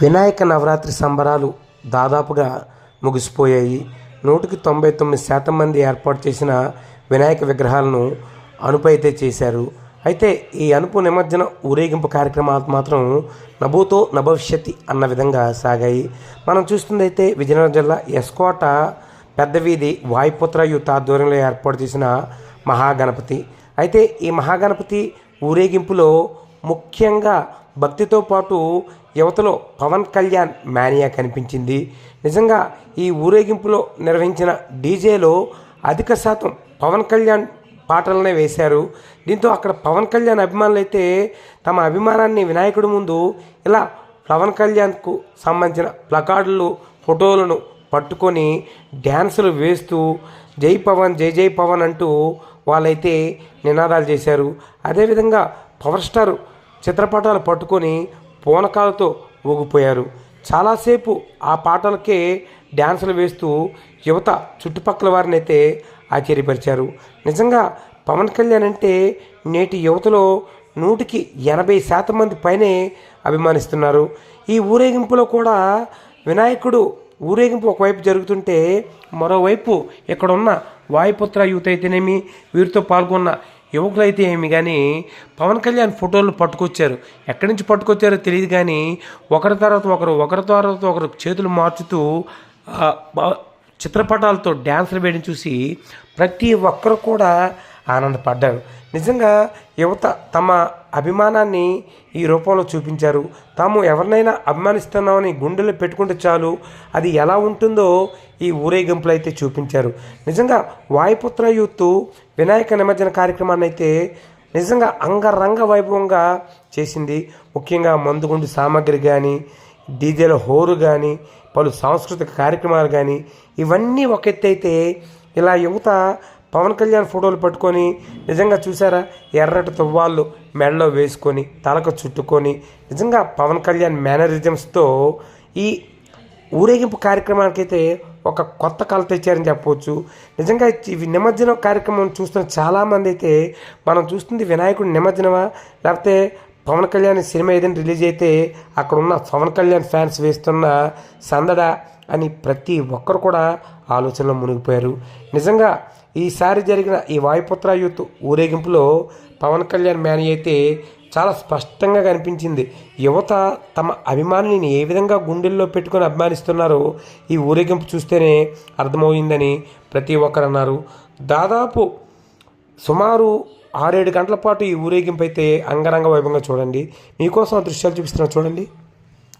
వినాయక నవరాత్రి సంబరాలు దాదాపుగా ముగిసిపోయాయి. నూటికి తొంభై తొమ్మిది శాతం మంది ఏర్పాటు చేసిన వినాయక విగ్రహాలను అనుపైతే చేశారు. అయితే ఈ అనుపు నిమజ్జన ఊరేగింపు కార్యక్రమాలు మాత్రం నభూతో నభవిష్యతి అన్న విధంగా సాగాయి. మనం చూస్తుందైతే విజయనగరం జిల్లా ఎస్కోట పెద్ద వీధి వాయుపుత్ర యూత్ ఆధ్వర్యంలో ఏర్పాటు చేసిన మహాగణపతి. అయితే ఈ మహాగణపతి ఊరేగింపులో ముఖ్యంగా భక్తితో పాటు యువతలో పవన్ కళ్యాణ్ మేనియా కనిపించింది. నిజంగా ఈ ఊరేగింపులో నిర్వహించిన డీజేలో అధిక శాతం పవన్ కళ్యాణ్ పాటలనే వేశారు. దీంతో అక్కడ పవన్ కళ్యాణ్ అభిమానులు అయితే తమ అభిమానాన్ని వినాయకుడి ముందు ఇలా పవన్ కళ్యాణ్కు సంబంధించిన ప్లకార్డులు ఫోటోలను పట్టుకొని డ్యాన్సులు వేస్తూ జై పవన్ జై జై పవన్ అంటూ వాళ్ళైతే నినాదాలు చేశారు. అదేవిధంగా పవర్ స్టార్ చిత్రపటాలు పట్టుకొని పూనకాలతో ఊగిపోయారు. చాలాసేపు ఆ పాటలకే డ్యాన్సులు వేస్తూ యువత చుట్టుపక్కల వారిని అయితే ఆశ్చర్యపరిచారు. నిజంగా పవన్ కళ్యాణ్ అంటే నేటి యువతలో నూటికి ఎనభై శాతం మంది పైనే అభిమానిస్తున్నారు. ఈ ఊరేగింపులో కూడా వినాయకుడు ఊరేగింపు ఒకవైపు జరుగుతుంటే మరోవైపు ఇక్కడ ఉన్న వాయుపుత్ర యూత్ అయితేనేమి వీరితో పాల్గొన్న యువకులైతే ఏమి కానీ పవన్ కళ్యాణ్ ఫోటోలు పట్టుకొచ్చారు. ఎక్కడి నుంచి పట్టుకొచ్చారో తెలియదు కానీ ఒకరి తర్వాత ఒకరు ఒకరి తర్వాత ఒకరు చేతులు మార్చుతూ చిత్రపటాలతో డ్యాన్సులు వేయడం చూసి ప్రతి ఒక్కరు కూడా ఆనందపడ్డారు. నిజంగా యువత తమ అభిమానాన్ని ఈ రూపంలో చూపించారు. తాము ఎవరినైనా అభిమానిస్తున్నామని గుండెలు పెట్టుకుంటే చాలు. అది ఎలా ఉంటుందో ఈ ఊరేగింపులు అయితే చూపించారు. నిజంగా వాయుపుత్ర యూత్ వినాయక నిమజ్జన కార్యక్రమాన్ని అయితే నిజంగా అంగరంగ వైభవంగా చేసింది. ముఖ్యంగా మందుగుండు సామాగ్రి కానీ డీజేల హోరు కానీ పలు సాంస్కృతిక కార్యక్రమాలు కానీ ఇవన్నీ ఒక ఎత్తు అయితే ఇలా యువత పవన్ కళ్యాణ్ ఫోటోలు పట్టుకొని నిజంగా చూసారా ఎర్రటి తువ్వాళ్ళు మెడలో వేసుకొని తలకు చుట్టుకొని నిజంగా పవన్ కళ్యాణ్ మేనరిజమ్స్తో ఈ ఊరేగింపు కార్యక్రమానికైతే ఒక కొత్త కళ తెచ్చారని చెప్పవచ్చు. నిజంగా ఇవి నిమజ్జనం కార్యక్రమం చూస్తున్న చాలామంది అయితే మనం చూస్తుంది వినాయకుడు నిమజ్జనమా? లేకపోతే పవన్ కళ్యాణ్ సినిమా ఏదైనా రిలీజ్ అయితే అక్కడ ఉన్న పవన్ కళ్యాణ్ ఫ్యాన్స్ వేస్తున్న సందడ అని ప్రతి ఒక్కరు కూడా ఆలోచనలో మునిగిపోయారు. నిజంగా ఈసారి జరిగిన ఈ వాయుపుత్ర యూత్ ఊరేగింపులో పవన్ కళ్యాణ్ మ్యాన్ అయితే చాలా స్పష్టంగా కనిపించింది. యువత తమ అభిమానిని ఏ విధంగా గుండెల్లో పెట్టుకొని అభిమానిస్తున్నారో ఈ ఊరేగింపు చూస్తేనే అర్థమవుయిందని ప్రతి ఒక్కరు అన్నారు. దాదాపు సుమారు ఆరేడు గంటల పాటు ఈ ఊరేగింపు అయితే అంగరంగ వైభవంగా చూడండి. మీకోసం దృశ్యాలు చూపిస్తున్నా చూడండి.